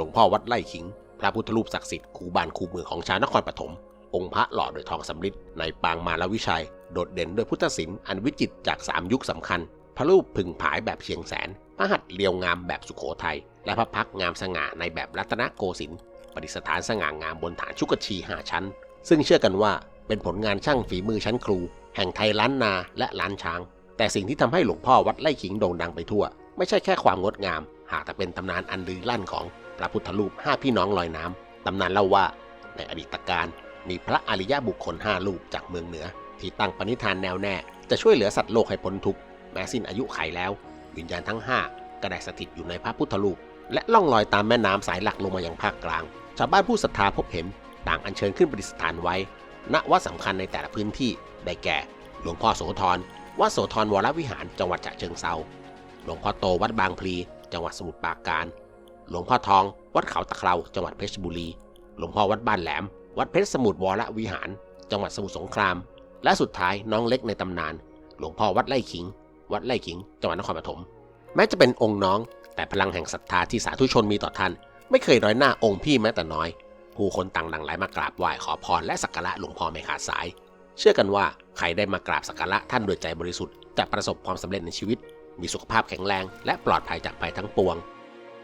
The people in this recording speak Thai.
หลวงพ่อวัดไร่ขิง พระพุทธรูปศักดิ์สิทธิ์คูบานคูเมืองของชาวนครปฐม องค์พระหล่อโดยทองสำริดในปางมาลวิชัย โดดเด่นด้วยพุทธศิลป์อันวิจิตรจากสามยุคสำคัญ พระรูปผึ่งผายแบบเชียงแสน พระหัตถ์เรียวงามแบบสุโขทัย และพระพักงามสง่าในแบบรัตนโกสินทร์ประดิษฐานสง่างามบนฐานชุกชีห้าชั้น ซึ่งเชื่อกันว่าเป็นผลงานช่างฝีมือชั้นครู แห่งไทยล้านนาและล้านช้าง แต่สิ่งที่ทำให้หลวงพ่อวัดไร่ขิงโด่งดังไปทั่ว ไม่ใช่แค่ความงดงาม หากแต่เป็นตำนานอันลือลั่นของพระพุทธรูปห้าพี่น้องลอยน้ำตำนานเล่าว่าในอดีตการมีพระอริยบุคคลห้ารูปจากเมืองเหนือ ที่ตั้งปณิธานแนวแน่ จะช่วยเหลือสัตว์โลกให้พ้นทุกข์แม้สิ้นอายุไขแล้ว วิญญาณทั้งห้าก็ได้สถิตอยู่ในพระพุทธรูป และล่องลอยตามแม่น้ำสายหลักลงมายังภาคกลาง ชาวบ้านผู้ศรัทธาพบเห็น ต่างอัญเชิญขึ้นประดิษฐานไว้ ณวัดสำคัญในแต่ละพื้นที่ได้แก่ หลวงพ่อโสธรวัดโสธรวรวิหารจังหวัดฉะเชิงเซาหลวงพ่อโตวัดบางพลี จังหวัดสมุทรปราการ หลวงพ่อทอง วัดเขาตะเคราจังหวัดเพชรบุรี หลวงพ่อวัดบ้านแหลม วัดเพชรสมุทรวรวิหาร จังหวัดสมุทรสงคราม และสุดท้ายน้องเล็กในตำนาน หลวงพ่อวัดไร่ขิง วัดไร่ขิง จังหวัดนครปฐม แม้จะเป็นองค์น้อง แต่พลังแห่งศรัทธาที่สาธุชนมีต่อท่าน ไม่เคยร้อยหน้าองค์พี่แม้แต่น้อย ผู้คนต่างหลั่งไหลมากราบไหว้ขอพรและสักการะหลวงพ่อไม่ขาดสาย เชื่อกันว่าใครได้มากราบสักการะท่านด้วยใจบริสุทธิ์จะประสบความสำเร็จในชีวิต มีสุขภาพแข็งแรง และปลอดภัยจากภัยทั้งปวง